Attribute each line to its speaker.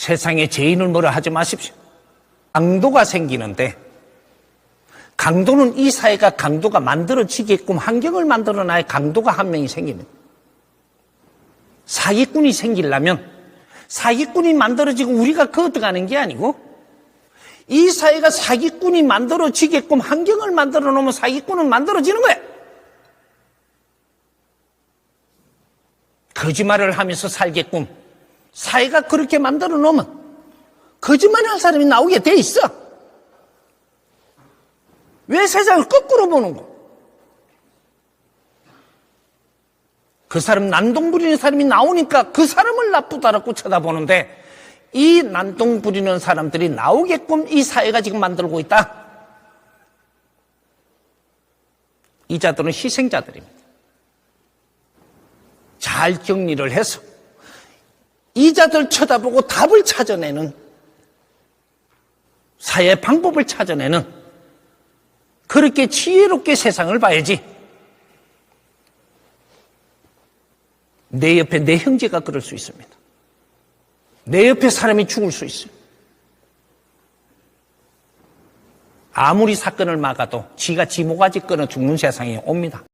Speaker 1: 세상에 죄인을 뭐라 하지 마십시오. 강도가 생기는데 강도는 이 사회가 강도가 만들어지게끔 환경을 만들어 놔야 강도가 한 명이 생깁니다. 사기꾼이 생기려면 사기꾼이 만들어지고 우리가 거둬가는 게 아니고 이 사회가 사기꾼이 만들어지게끔 환경을 만들어 놓으면 사기꾼은 만들어지는 거야. 거짓말을 하면서 살게끔 사회가 그렇게 만들어 놓으면 거짓말 할 사람이 나오게 돼 있어. 왜 세상을 거꾸로 보는 거? 그 사람 난동 부리는 사람이 나오니까 그 사람을 나쁘다라고 쳐다보는데 이 난동 부리는 사람들이 나오게끔 이 사회가 지금 만들고 있다. 이 자들은 희생자들입니다. 잘 정리를 해서 이 자들 쳐다보고 답을 찾아내는 사회 방법을 찾아내는 그렇게 지혜롭게 세상을 봐야지. 내 옆에 내 형제가 그럴 수 있습니다. 내 옆에 사람이 죽을 수 있어요. 아무리 사건을 막아도 지가 지모가지 끊어 죽는 세상이 옵니다.